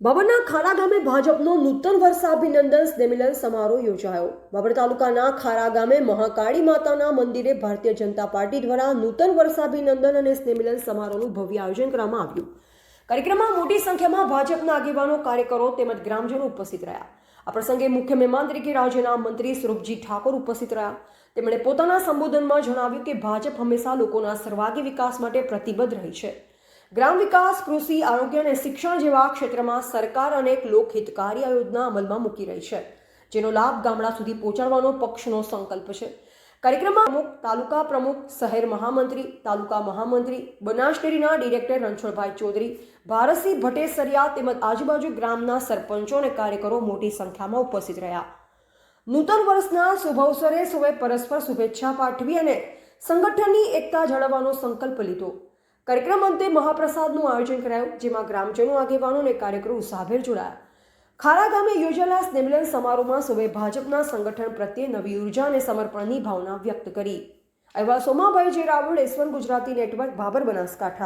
બાબરના ખારા ગામે ભાજપનો નૂતન વર્ષાભિનંદન સ્નેહમિલન સમારોહ યોજાયો. બાબર તાલુકાના ખારા ગામે મહાકાળી માતાના મંદિરે ભારતીય જનતા પાર્ટી દ્વારા નૂતન વર્ષાભિનંદન અને સ્નેમિલન સમારોહનું ભવ્ય આયોજન કરવામાં આવ્યું. કાર્યક્રમમાં મોટી સંખ્યામાં ભાજપના આગેવાનો, કાર્યકરો તેમજ ગ્રામજનો ઉપસ્થિત રહ્યા. આ પ્રસંગે મુખ્ય મહેમાન તરીકે રાજ્યના મંત્રી સ્વરૂપજી ઠાકોર ઉપસ્થિત રહ્યા. તેમણે પોતાના સંબોધનમાં જણાવ્યું કે ભાજપ હંમેશા લોકોના સર્વાગી વિકાસ માટે પ્રતિબદ્ધ રહી છે. ગ્રામ વિકાસ, કૃષિ, આરોગ્ય અને શિક્ષણ જેવા ક્ષેત્રમાં સરકાર અનેક લોકહિતકારી યોજના અમલમાં મૂકી રહી છે, જેનો લાભ ગામડા સુધી પહોંચાડવાનો પક્ષનો સંકલ્પ છે. કાર્યક્રમમાં પ્રમુખ, તાલુકા પ્રમુખ, શહેર મહામંત્રી, તાલુકા મહામંત્રી, બનાસ ડેરીના ડિરેક્ટર રણછોડભાઈ ચૌધરી, ભારતસિંહ ભટેસરિયા તેમજ આજુબાજુ ગ્રામના સરપંચો અને કાર્યકરો મોટી સંખ્યામાં ઉપસ્થિત રહ્યા. નૂતન વર્ષના શુભ અવસરે સૌએ પરસ્પર શુભેચ્છા પાઠવી અને સંગઠનની એકતા જાળવવાનો સંકલ્પ લીધો. કાર્યક્રમ અંતે મહાપ્રસાદનું આયોજન કરાયું, જેમાં ગ્રામજનો, આગેવાનો અને કાર્યકરો ઉત્સાહભેર જોડાયા. ખારા ગામે યોજાયેલા સ્નેહમિલન સમારોહમાં સૌએ ભાજપના સંગઠન પ્રત્યે નવી ઊર્જા અને સમર્પણની ભાવના વ્યક્ત કરી. એવા સોમાભાઈ જે Raval S one Gujarati network Bhabhar Banaskantha.